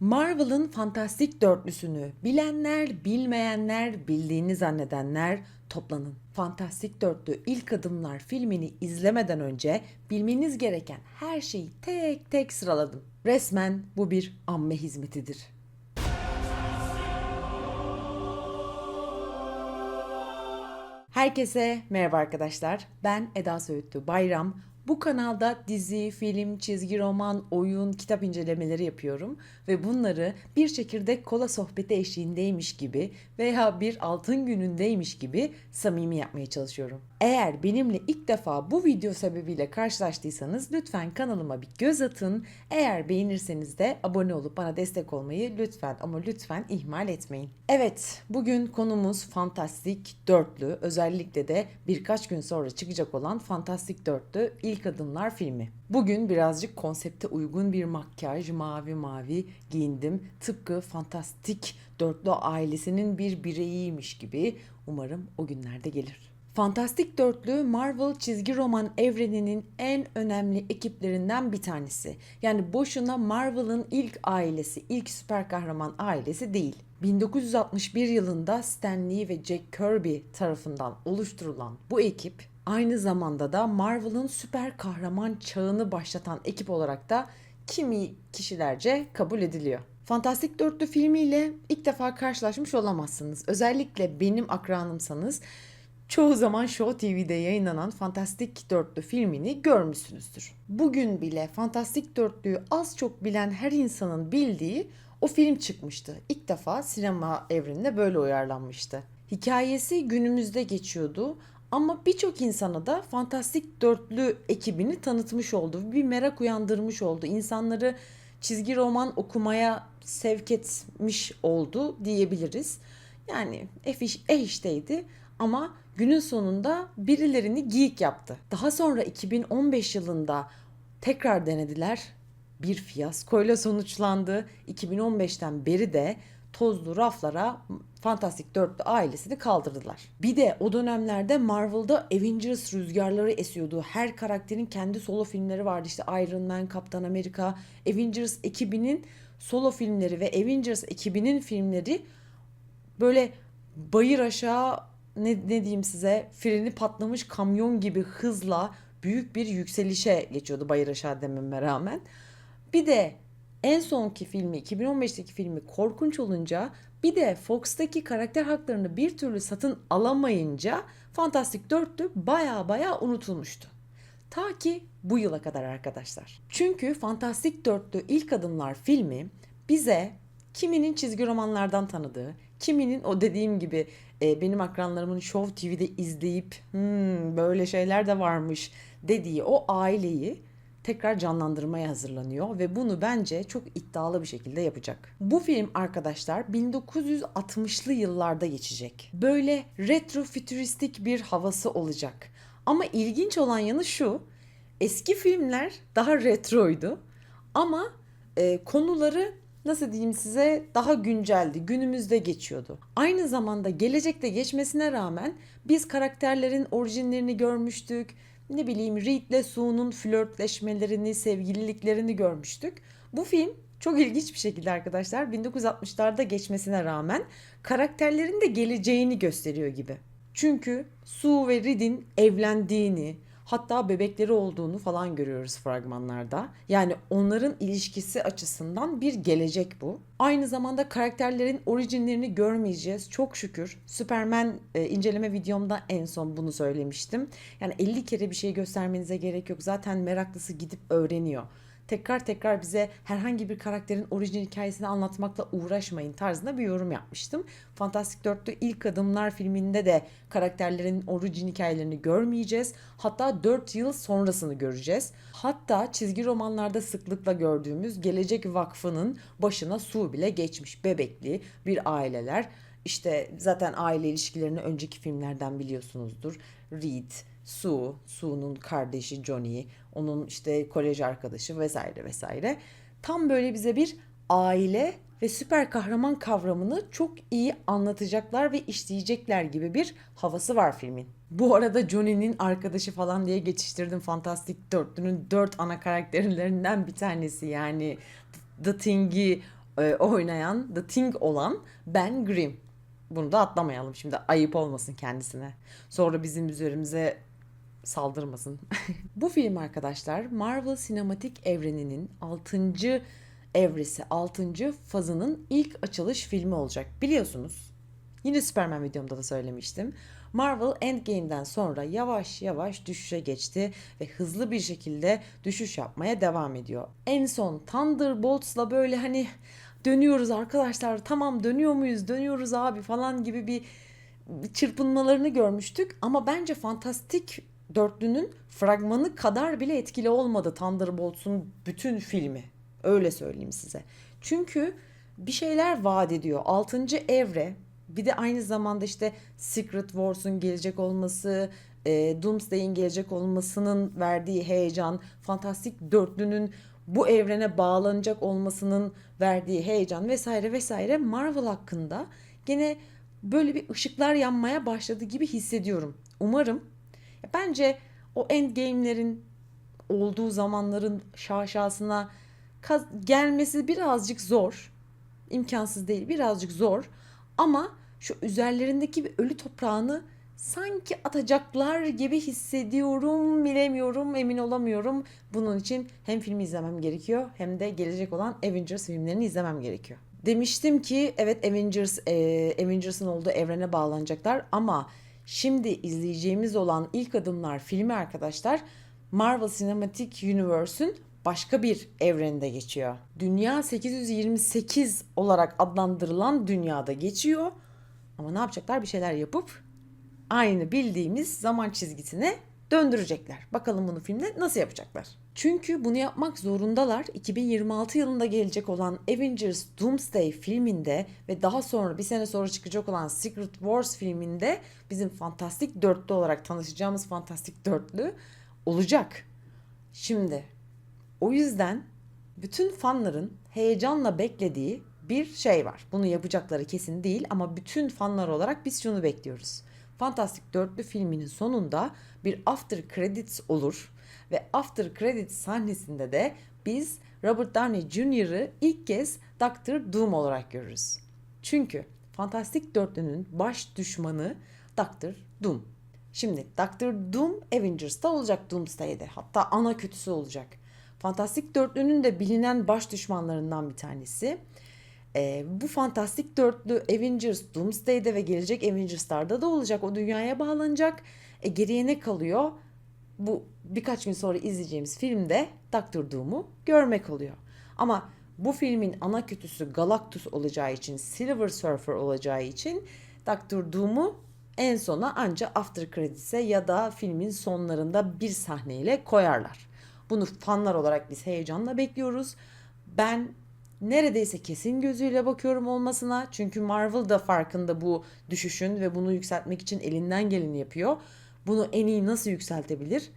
Marvel'ın fantastik dörtlüsünü bilenler, bilmeyenler, bildiğini zannedenler toplanın. Fantastik Dörtlü İlk Adımlar filmini izlemeden önce bilmeniz gereken her şeyi tek tek sıraladım. Resmen bu bir amme hizmetidir. Herkese merhaba arkadaşlar. Ben Eda Söğütlü Bayram. Bu kanalda dizi, film, çizgi roman, oyun, kitap incelemeleri yapıyorum ve bunları bir çekirdek kola sohbeti eşliğindeymiş gibi veya bir altın günündeymiş gibi samimi yapmaya çalışıyorum. Eğer benimle ilk defa bu video sebebiyle karşılaştıysanız lütfen kanalıma bir göz atın. Eğer beğenirseniz de abone olup bana destek olmayı lütfen ama lütfen ihmal etmeyin. Evet, bugün konumuz Fantastik Dörtlü. Özellikle de birkaç gün sonra çıkacak olan Fantastik Dörtlü İlk Adımlar filmi. Bugün birazcık konsepte uygun bir makyaj, mavi mavi giyindim. Tıpkı Fantastik Dörtlü ailesinin bir bireyiymiş gibi. Umarım o günlerde gelir. Fantastik Dörtlü Marvel çizgi roman evreninin en önemli ekiplerinden bir tanesi. Yani boşuna Marvel'ın ilk ailesi, ilk süper kahraman ailesi değil. 1961 yılında Stan Lee ve Jack Kirby tarafından oluşturulan bu ekip aynı zamanda da Marvel'ın süper kahraman çağını başlatan ekip olarak da kimi kişilerce kabul ediliyor. Fantastik Dörtlü filmiyle ilk defa karşılaşmış olamazsınız. Özellikle benim akranımsanız çoğu zaman Show TV'de yayınlanan Fantastik Dörtlü filmini görmüşsünüzdür. Bugün bile Fantastik Dörtlü'yü az çok bilen her insanın bildiği o film çıkmıştı. İlk defa sinema evreninde böyle uyarlanmıştı. Hikayesi günümüzde geçiyordu ama birçok insana da Fantastik Dörtlü ekibini tanıtmış oldu. Bir merak uyandırmış oldu. İnsanları çizgi roman okumaya sevk etmiş oldu diyebiliriz. Yani eh, iş, eh ama günün sonunda birilerini geek yaptı. Daha sonra 2015 yılında tekrar denediler. Bir fiyaskoyla sonuçlandı. 2015'ten beri de tozlu raflara Fantastic Dörtlü ailesini kaldırdılar. Bir de o dönemlerde Marvel'da Avengers rüzgarları esiyordu. Her karakterin kendi solo filmleri vardı. İşte Iron Man, Kaptan Amerika, Avengers ekibinin solo filmleri ve Avengers ekibinin filmleri böyle bayır aşağı ne, ne diyeyim size freni patlamış kamyon gibi hızla büyük bir yükselişe geçiyordu bayır aşağı dememe rağmen. Bir de en sonki filmi 2015'teki filmi korkunç olunca bir de Fox'taki karakter haklarını bir türlü satın alamayınca Fantastic Dörtlü baya baya unutulmuştu. Ta ki bu yıla kadar arkadaşlar. Çünkü Fantastic Dörtlü İlk Adımlar filmi bize kiminin çizgi romanlardan tanıdığı, kiminin o dediğim gibi e, benim akranlarımın Show TV'de izleyip hmm, böyle şeyler de varmış dediği o aileyi tekrar canlandırmaya hazırlanıyor ve bunu bence çok iddialı bir şekilde yapacak. Bu film arkadaşlar 1960'lı yıllarda geçecek. Böyle retro fütüristik bir havası olacak. Ama ilginç olan yanı şu. Eski filmler daha retroydu ama e, konuları nasıl diyeyim size daha günceldi. Günümüzde geçiyordu. Aynı zamanda gelecekte geçmesine rağmen biz karakterlerin orijinlerini görmüştük. Ne bileyim Reed'le Sue'nun flörtleşmelerini, sevgililiklerini görmüştük. Bu film çok ilginç bir şekilde arkadaşlar 1960'larda geçmesine rağmen karakterlerin de geleceğini gösteriyor gibi. Çünkü Sue ve Reed'in evlendiğini, hatta bebekleri olduğunu falan görüyoruz fragmanlarda. Yani onların ilişkisi açısından bir gelecek bu. Aynı zamanda karakterlerin orijinlerini görmeyeceğiz. Çok şükür. Superman e, inceleme videomda en son bunu söylemiştim. Yani 50 kere bir şey göstermenize gerek yok. Zaten meraklısı gidip öğreniyor tekrar tekrar bize herhangi bir karakterin orijinal hikayesini anlatmakla uğraşmayın tarzında bir yorum yapmıştım. Fantastic Dörtlü ilk adımlar filminde de karakterlerin orijinal hikayelerini görmeyeceğiz. Hatta 4 yıl sonrasını göreceğiz. Hatta çizgi romanlarda sıklıkla gördüğümüz Gelecek Vakfı'nın başına su bile geçmiş bebekli bir aileler. İşte zaten aile ilişkilerini önceki filmlerden biliyorsunuzdur. Reed, Sue, Sue'nun kardeşi Johnny, onun işte kolej arkadaşı vesaire vesaire. Tam böyle bize bir aile ve süper kahraman kavramını çok iyi anlatacaklar ve işleyecekler gibi bir havası var filmin. Bu arada Johnny'nin arkadaşı falan diye geçiştirdim Fantastic Dörtlü'nün dört ana karakterlerinden bir tanesi yani The Thing'i e, oynayan The Thing olan Ben Grimm. Bunu da atlamayalım şimdi ayıp olmasın kendisine. Sonra bizim üzerimize saldırmasın. Bu film arkadaşlar Marvel sinematik evreninin 6. evresi, 6. fazının ilk açılış filmi olacak. Biliyorsunuz. Yine Superman videomda da söylemiştim. Marvel Endgame'den sonra yavaş yavaş düşüşe geçti ve hızlı bir şekilde düşüş yapmaya devam ediyor. En son Thunderbolts'la böyle hani dönüyoruz arkadaşlar tamam dönüyor muyuz dönüyoruz abi falan gibi bir çırpınmalarını görmüştük ama bence fantastik dörtlünün fragmanı kadar bile etkili olmadı Thunderbolts'un bütün filmi. Öyle söyleyeyim size. Çünkü bir şeyler vaat ediyor. Altıncı evre bir de aynı zamanda işte Secret Wars'un gelecek olması, e, Doomsday'in gelecek olmasının verdiği heyecan, Fantastik Dörtlü'nün bu evrene bağlanacak olmasının verdiği heyecan vesaire vesaire Marvel hakkında gene böyle bir ışıklar yanmaya başladı gibi hissediyorum. Umarım bence o endgame'lerin olduğu zamanların şaşasına gelmesi birazcık zor. İmkansız değil, birazcık zor. Ama şu üzerlerindeki bir ölü toprağını sanki atacaklar gibi hissediyorum, bilemiyorum, emin olamıyorum. Bunun için hem filmi izlemem gerekiyor hem de gelecek olan Avengers filmlerini izlemem gerekiyor. Demiştim ki evet Avengers e, Avengers'ın olduğu evrene bağlanacaklar ama şimdi izleyeceğimiz olan ilk adımlar filmi arkadaşlar Marvel Cinematic Universe'ün başka bir evrende geçiyor. Dünya 828 olarak adlandırılan dünyada geçiyor. Ama ne yapacaklar? Bir şeyler yapıp aynı bildiğimiz zaman çizgisine döndürecekler. Bakalım bunu filmde nasıl yapacaklar? Çünkü bunu yapmak zorundalar. 2026 yılında gelecek olan Avengers Doomsday filminde ve daha sonra bir sene sonra çıkacak olan Secret Wars filminde bizim Fantastik Dörtlü olarak tanışacağımız Fantastik Dörtlü olacak. Şimdi o yüzden bütün fanların heyecanla beklediği bir şey var. Bunu yapacakları kesin değil ama bütün fanlar olarak biz şunu bekliyoruz. Fantastik Dörtlü filminin sonunda bir after credits olur ve after credits sahnesinde de biz Robert Downey Jr.'ı ilk kez Doctor Doom olarak görürüz. Çünkü Fantastik Dörtlü'nün baş düşmanı Doctor Doom. Şimdi Doctor Doom Avengers'ta olacak Doomsday'de. Hatta ana kötüsü olacak. Fantastik Dörtlü'nün de bilinen baş düşmanlarından bir tanesi. Ee, bu fantastik dörtlü Avengers Doomsday'de ve gelecek Avengers'larda da olacak. O dünyaya bağlanacak. E, geriye ne kalıyor? Bu birkaç gün sonra izleyeceğimiz filmde Doctor Doom'u görmek oluyor. Ama bu filmin ana kötüsü Galactus olacağı için, Silver Surfer olacağı için Doctor Doom'u en sona anca after credits'e ya da filmin sonlarında bir sahneyle koyarlar. Bunu fanlar olarak biz heyecanla bekliyoruz. Ben neredeyse kesin gözüyle bakıyorum olmasına. Çünkü Marvel da farkında bu düşüşün ve bunu yükseltmek için elinden geleni yapıyor. Bunu en iyi nasıl yükseltebilir?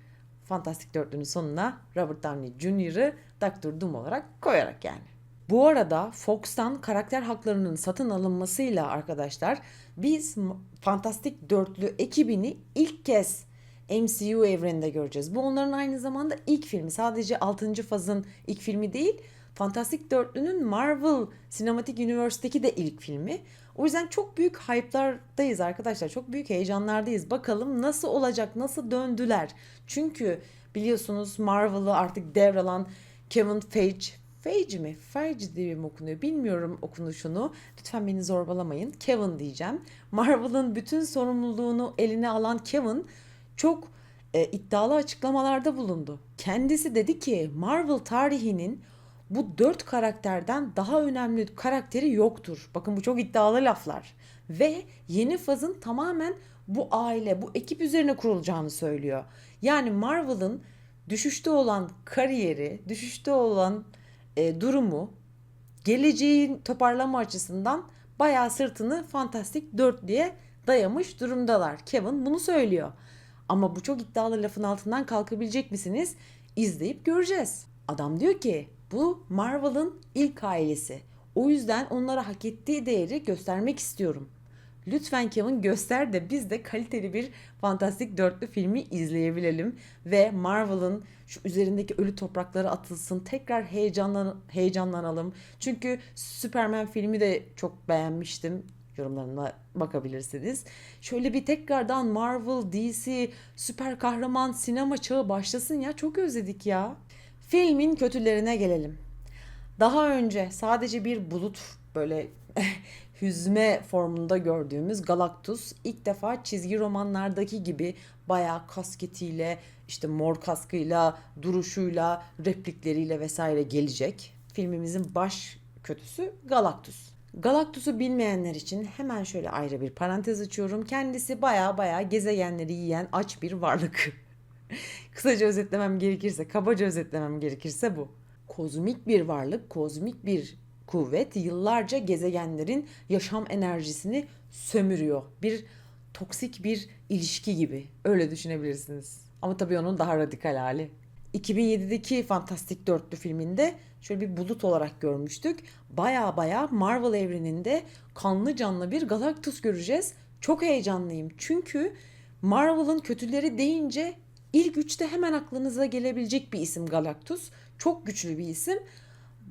Fantastic Dörtlü'nün sonuna Robert Downey Jr.'ı Doctor Doom olarak koyarak yani. Bu arada Fox'tan karakter haklarının satın alınmasıyla arkadaşlar biz Fantastik Dörtlü ekibini ilk kez MCU evreninde göreceğiz. Bu onların aynı zamanda ilk filmi. Sadece 6. fazın ilk filmi değil. Fantastik Dörtlü'nün Marvel Cinematic Universe'deki de ilk filmi. O yüzden çok büyük hype'lardayız arkadaşlar. Çok büyük heyecanlardayız. Bakalım nasıl olacak, nasıl döndüler. Çünkü biliyorsunuz Marvel'ı artık devralan Kevin Feige Feige mi? Feige diye mi okunuyor? Bilmiyorum okunuşunu. Lütfen beni zorbalamayın. Kevin diyeceğim. Marvel'ın bütün sorumluluğunu eline alan Kevin çok e, iddialı açıklamalarda bulundu. Kendisi dedi ki Marvel tarihinin bu dört karakterden daha önemli karakteri yoktur. Bakın bu çok iddialı laflar. Ve yeni fazın tamamen bu aile, bu ekip üzerine kurulacağını söylüyor. Yani Marvel'ın düşüşte olan kariyeri, düşüşte olan e, durumu, geleceğin toparlama açısından bayağı sırtını Fantastik 4 diye dayamış durumdalar. Kevin bunu söylüyor. Ama bu çok iddialı lafın altından kalkabilecek misiniz? İzleyip göreceğiz. Adam diyor ki bu Marvel'ın ilk ailesi. O yüzden onlara hak ettiği değeri göstermek istiyorum. Lütfen Kevin göster de biz de kaliteli bir fantastik dörtlü filmi izleyebilelim. Ve Marvel'ın şu üzerindeki ölü toprakları atılsın. Tekrar heyecanlan heyecanlanalım. Çünkü Superman filmi de çok beğenmiştim. Yorumlarına bakabilirsiniz. Şöyle bir tekrardan Marvel, DC, süper kahraman sinema çağı başlasın ya. Çok özledik ya. Filmin kötülerine gelelim. Daha önce sadece bir bulut böyle hüzme formunda gördüğümüz Galactus ilk defa çizgi romanlardaki gibi bayağı kasketiyle, işte mor kaskıyla, duruşuyla, replikleriyle vesaire gelecek. Filmimizin baş kötüsü Galactus. Galactus'u bilmeyenler için hemen şöyle ayrı bir parantez açıyorum. Kendisi baya baya gezegenleri yiyen aç bir varlık. Kısaca özetlemem gerekirse, kabaca özetlemem gerekirse bu. Kozmik bir varlık, kozmik bir kuvvet yıllarca gezegenlerin yaşam enerjisini sömürüyor. Bir toksik bir ilişki gibi. Öyle düşünebilirsiniz. Ama tabii onun daha radikal hali. 2007'deki Fantastik Dörtlü filminde şöyle bir bulut olarak görmüştük. Baya baya Marvel evreninde kanlı canlı bir Galactus göreceğiz. Çok heyecanlıyım. Çünkü Marvel'ın kötüleri deyince ilk üçte hemen aklınıza gelebilecek bir isim Galactus. Çok güçlü bir isim.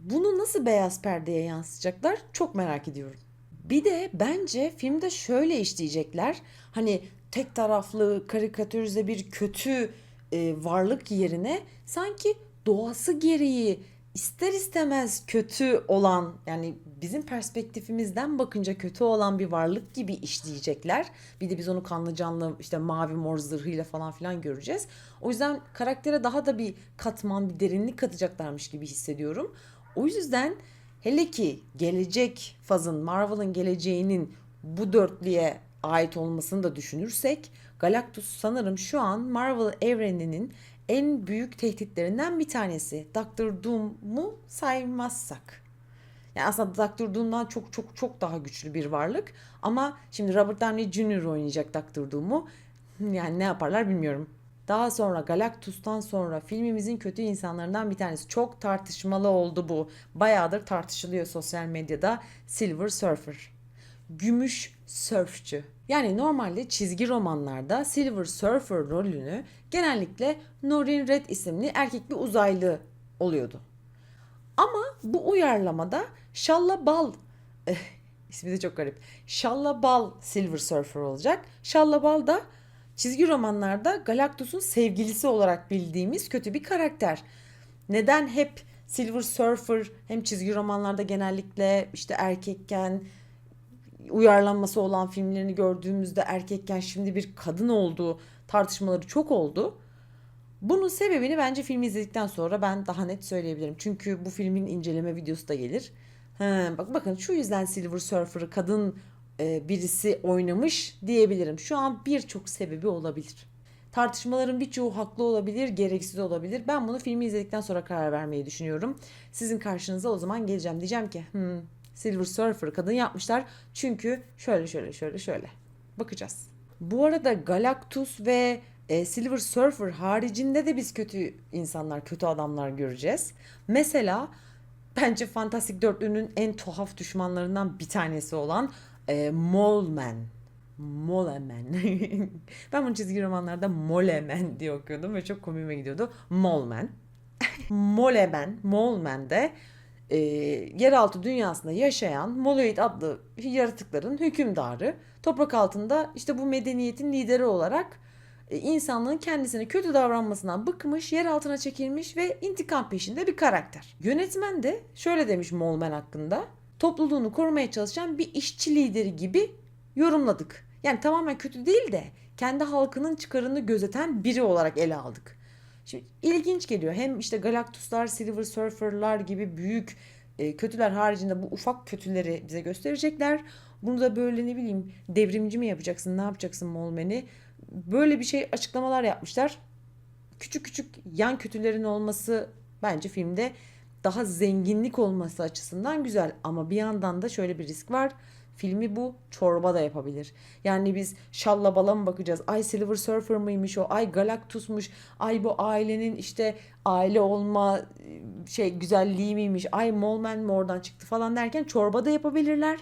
Bunu nasıl beyaz perdeye yansıtacaklar çok merak ediyorum. Bir de bence filmde şöyle işleyecekler. Hani tek taraflı karikatürize bir kötü e, varlık yerine sanki doğası gereği ister istemez kötü olan yani bizim perspektifimizden bakınca kötü olan bir varlık gibi işleyecekler. Bir de biz onu kanlı canlı işte mavi mor zırhıyla falan filan göreceğiz. O yüzden karaktere daha da bir katman, bir derinlik katacaklarmış gibi hissediyorum. O yüzden hele ki gelecek fazın, Marvel'ın geleceğinin bu dörtlüye ait olmasını da düşünürsek Galactus sanırım şu an Marvel evreninin en büyük tehditlerinden bir tanesi. Doctor Doom'u saymazsak. Yani aslında Doctor Doom'dan çok çok çok daha güçlü bir varlık. Ama şimdi Robert Downey Jr. oynayacak Doctor Doom'u. Yani ne yaparlar bilmiyorum. Daha sonra Galactus'tan sonra filmimizin kötü insanlarından bir tanesi. Çok tartışmalı oldu bu. Bayağıdır tartışılıyor sosyal medyada. Silver Surfer. Gümüş sörfçü. Yani normalde çizgi romanlarda Silver Surfer rolünü genellikle Norin Red isimli erkek bir uzaylı oluyordu. Ama bu uyarlamada Şalla Bal eh, ismi de çok garip. Şalla Bal Silver Surfer olacak. Şalla Bal da çizgi romanlarda Galactus'un sevgilisi olarak bildiğimiz kötü bir karakter. Neden hep Silver Surfer hem çizgi romanlarda genellikle işte erkekken uyarlanması olan filmlerini gördüğümüzde erkekken şimdi bir kadın olduğu tartışmaları çok oldu. Bunun sebebini bence filmi izledikten sonra ben daha net söyleyebilirim. Çünkü bu filmin inceleme videosu da gelir. Ha, bak bakın şu yüzden Silver Surfer'ı kadın e, birisi oynamış diyebilirim. Şu an birçok sebebi olabilir. Tartışmaların birçoğu haklı olabilir, gereksiz olabilir. Ben bunu filmi izledikten sonra karar vermeyi düşünüyorum. Sizin karşınıza o zaman geleceğim. Diyeceğim ki hmm, Silver Surfer kadın yapmışlar. Çünkü şöyle şöyle şöyle şöyle. Bakacağız. Bu arada Galactus ve e, Silver Surfer haricinde de biz kötü insanlar, kötü adamlar göreceğiz. Mesela bence Fantastic Dörtlü'nün en tuhaf düşmanlarından bir tanesi olan e, Moleman. Moleman. ben bunu çizgi romanlarda Moleman diye okuyordum ve çok komiğime gidiyordu. Moleman. Moleman, Moleman de e, yeraltı dünyasında yaşayan Moloid adlı yaratıkların hükümdarı. Toprak altında işte bu medeniyetin lideri olarak e, insanlığın kendisine kötü davranmasından bıkmış, yer altına çekilmiş ve intikam peşinde bir karakter. Yönetmen de şöyle demiş Molman hakkında. Topluluğunu korumaya çalışan bir işçi lideri gibi yorumladık. Yani tamamen kötü değil de kendi halkının çıkarını gözeten biri olarak ele aldık. Şimdi ilginç geliyor. Hem işte Galactus'lar, Silver Surfer'lar gibi büyük e, kötüler haricinde bu ufak kötüleri bize gösterecekler. Bunu da böyle ne bileyim devrimci mi yapacaksın, ne yapacaksın Molmen'i? Böyle bir şey açıklamalar yapmışlar. Küçük küçük yan kötülerin olması bence filmde daha zenginlik olması açısından güzel. Ama bir yandan da şöyle bir risk var. Filmi bu çorba da yapabilir. Yani biz şalla bala mı bakacağız? Ay Silver Surfer mıymış o? Ay Galactus'muş. Ay bu ailenin işte aile olma şey güzelliği miymiş? Ay Molman mı oradan çıktı falan derken çorba da yapabilirler.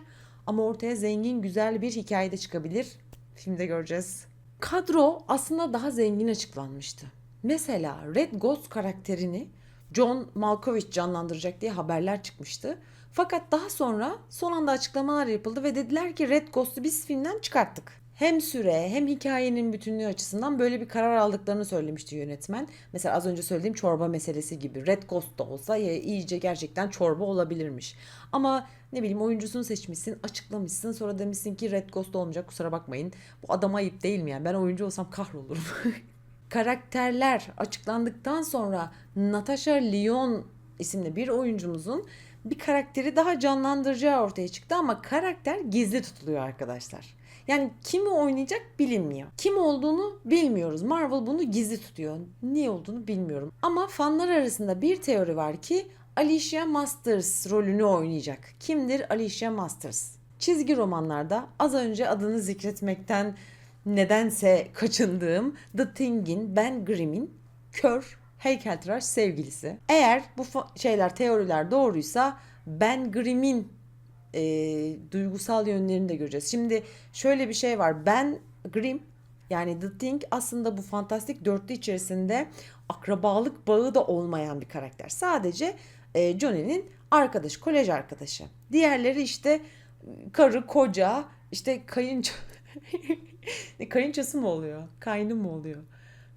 ama ortaya zengin güzel bir hikayede çıkabilir. Filmde göreceğiz. Kadro aslında daha zengin açıklanmıştı. Mesela Red Ghost karakterini John Malkovich canlandıracak diye haberler çıkmıştı. Fakat daha sonra son anda açıklamalar yapıldı ve dediler ki Red Ghost'u biz filmden çıkarttık. Hem süre hem hikayenin bütünlüğü açısından böyle bir karar aldıklarını söylemişti yönetmen. Mesela az önce söylediğim çorba meselesi gibi Red Ghost da olsa iyice gerçekten çorba olabilirmiş. Ama ne bileyim oyuncusunu seçmişsin, açıklamışsın sonra demişsin ki Red Ghost olmayacak kusura bakmayın. Bu adam ayıp değil mi yani ben oyuncu olsam kahrolurum. Karakterler açıklandıktan sonra Natasha Lyon isimli bir oyuncumuzun bir karakteri daha canlandıracağı ortaya çıktı ama karakter gizli tutuluyor arkadaşlar. Yani kimi oynayacak bilinmiyor. Kim olduğunu bilmiyoruz. Marvel bunu gizli tutuyor. Niye olduğunu bilmiyorum. Ama fanlar arasında bir teori var ki Alicia Masters rolünü oynayacak. Kimdir Alicia Masters? Çizgi romanlarda az önce adını zikretmekten nedense kaçındığım The Thing'in Ben Grimm'in kör heykeltıraş sevgilisi. Eğer bu şeyler teoriler doğruysa Ben Grimm'in e, duygusal yönlerini de göreceğiz. Şimdi şöyle bir şey var. Ben Grimm yani The Thing aslında bu fantastik dörtlü içerisinde akrabalık bağı da olmayan bir karakter. Sadece e, Johnny'nin arkadaş, kolej arkadaşı. Diğerleri işte karı, koca, işte kayınço Kayınçosu mu oluyor? Kaynı mı oluyor?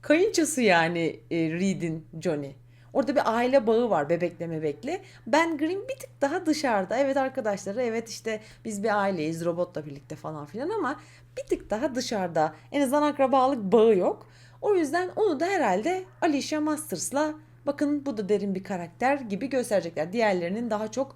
Kayınçosu yani e, Reed'in Johnny. Orada bir aile bağı var bebekle mebekle. Ben Green bir tık daha dışarıda. Evet arkadaşları evet işte biz bir aileyiz robotla birlikte falan filan ama bir tık daha dışarıda. En azından akrabalık bağı yok. O yüzden onu da herhalde Alicia Masters'la bakın bu da derin bir karakter gibi gösterecekler. Diğerlerinin daha çok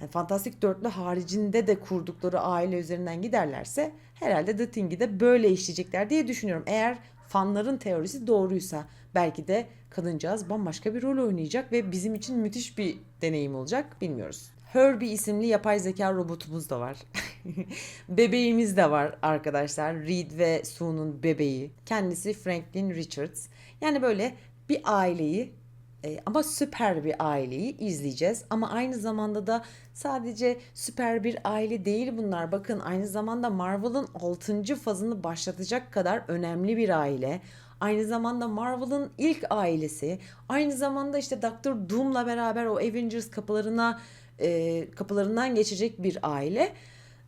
yani Fantastik Dörtlü haricinde de kurdukları aile üzerinden giderlerse herhalde The Thing'i de böyle işleyecekler diye düşünüyorum. Eğer fanların teorisi doğruysa belki de kadıncağız bambaşka bir rol oynayacak ve bizim için müthiş bir deneyim olacak bilmiyoruz. Herbie isimli yapay zeka robotumuz da var. Bebeğimiz de var arkadaşlar. Reed ve Sue'nun bebeği. Kendisi Franklin Richards. Yani böyle bir aileyi e, ama süper bir aileyi izleyeceğiz. Ama aynı zamanda da sadece süper bir aile değil bunlar. Bakın aynı zamanda Marvel'ın 6. fazını başlatacak kadar önemli bir aile. Aynı zamanda Marvel'ın ilk ailesi. Aynı zamanda işte Doctor Doom'la beraber o Avengers kapılarına e, kapılarından geçecek bir aile.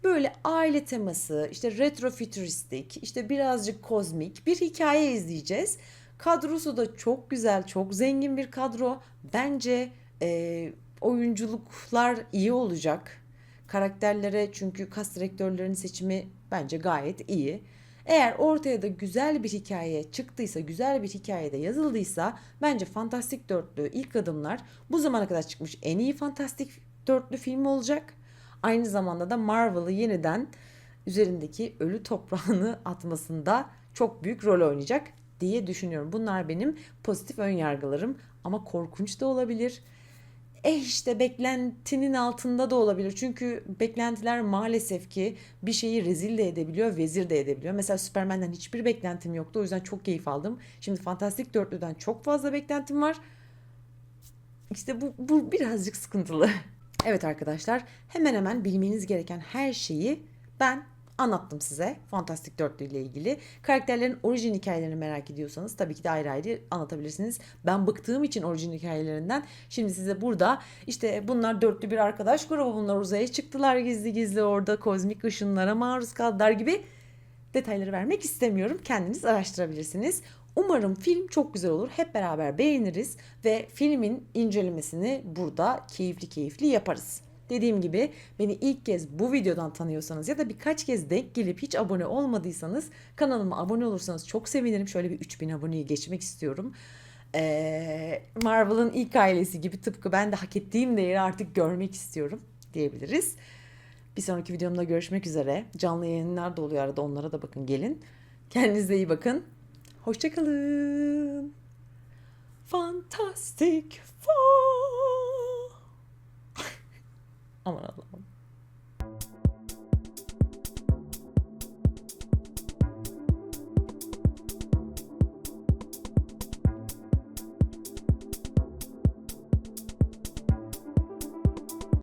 Böyle aile teması, işte retrofuturistik, işte birazcık kozmik bir hikaye izleyeceğiz. Kadrosu da çok güzel, çok zengin bir kadro. Bence e, oyunculuklar iyi olacak. Karakterlere çünkü kas direktörlerinin seçimi bence gayet iyi. Eğer ortaya da güzel bir hikaye çıktıysa, güzel bir hikayede yazıldıysa bence Fantastik Dörtlü ilk adımlar bu zamana kadar çıkmış en iyi Fantastik Dörtlü film olacak. Aynı zamanda da Marvel'ı yeniden üzerindeki ölü toprağını atmasında çok büyük rol oynayacak diye düşünüyorum. Bunlar benim pozitif ön yargılarım ama korkunç da olabilir. Eh işte beklentinin altında da olabilir. Çünkü beklentiler maalesef ki bir şeyi rezil de edebiliyor, vezir de edebiliyor. Mesela Superman'den hiçbir beklentim yoktu. O yüzden çok keyif aldım. Şimdi Fantastik Dörtlü'den çok fazla beklentim var. İşte bu, bu birazcık sıkıntılı. Evet arkadaşlar hemen hemen bilmeniz gereken her şeyi ben anlattım size Fantastik Dörtlü ile ilgili. Karakterlerin orijin hikayelerini merak ediyorsanız tabii ki de ayrı ayrı anlatabilirsiniz. Ben bıktığım için orijin hikayelerinden şimdi size burada işte bunlar dörtlü bir arkadaş grubu bunlar uzaya çıktılar gizli gizli orada kozmik ışınlara maruz kaldılar gibi detayları vermek istemiyorum. Kendiniz araştırabilirsiniz. Umarım film çok güzel olur. Hep beraber beğeniriz ve filmin incelemesini burada keyifli keyifli yaparız. Dediğim gibi beni ilk kez bu videodan tanıyorsanız ya da birkaç kez denk gelip hiç abone olmadıysanız kanalıma abone olursanız çok sevinirim. Şöyle bir 3000 aboneyi geçmek istiyorum. Ee, Marvel'ın ilk ailesi gibi tıpkı ben de hak ettiğim değeri artık görmek istiyorum diyebiliriz. Bir sonraki videomda görüşmek üzere. Canlı yayınlar da oluyor arada onlara da bakın gelin. Kendinize iyi bakın. Hoşçakalın. Fantastic Four. I'm gonna